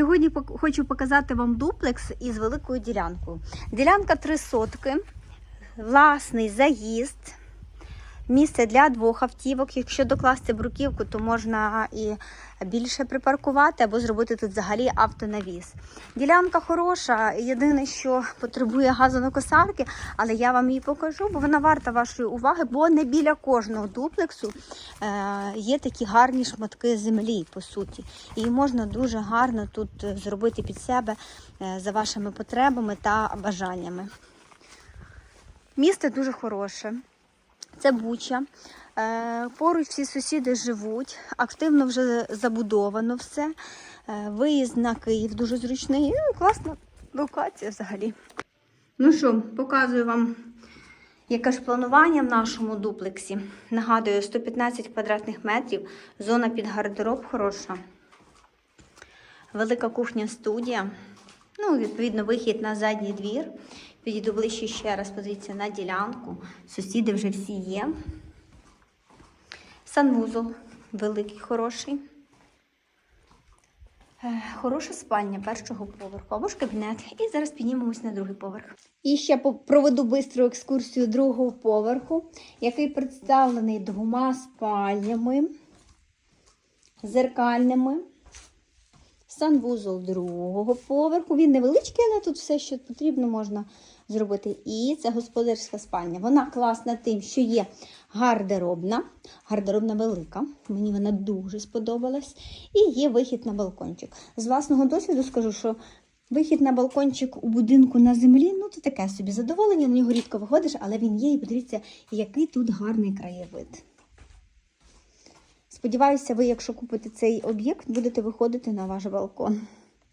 Сьогодні хочу показати вам дуплекс із великою ділянкою. Ділянка 3 сотки, власний заїзд, місце для двох автівок. Якщо докласти бруківку, то можна і більше припаркувати або зробити тут взагалі автонавіс. Ділянка хороша, єдине, що потребує газонокосарки, але я вам її покажу, бо вона варта вашої уваги, бо не біля кожного дуплексу е, є такі гарні шматки землі, по суті. І можна дуже гарно тут зробити під себе е, за вашими потребами та бажаннями. Місце дуже хороше. Це Буча. Е, Поруч всі сусіди живуть, активно вже забудовано все. Е, Виїзд на Київ дуже зручний. Ну, класна локація взагалі. Ну що, показую вам, яке ж планування в нашому дуплексі. Нагадую, 115 квадратних метрів, зона під гардероб хороша. Велика кухня-студія. Ну, відповідно, вихід на задній двір. Підійду ближче ще раз, подивіться на ділянку. Сусіди вже всі є. Санвузол великий, хороший. Е, Хороша спальня першого поверху або ж кабінет. І зараз піднімемось на другий поверх. І ще проведу бистру екскурсію другого поверху, який представлений двома спальнями, зеркальними. Санвузол другого поверху. Він невеличкий, але тут все, що потрібно, можна зробити. І це господарська спальня. Вона класна тим, що є гардеробна, гардеробна велика. Мені вона дуже сподобалась. І є вихід на балкончик. З власного досвіду скажу, що вихід на балкончик у будинку на землі ну це таке собі задоволення. На нього рідко виходиш, але він є. І подивіться, який тут гарний краєвид. Сподіваюся, ви, якщо купите цей об'єкт, будете виходити на ваш балкон.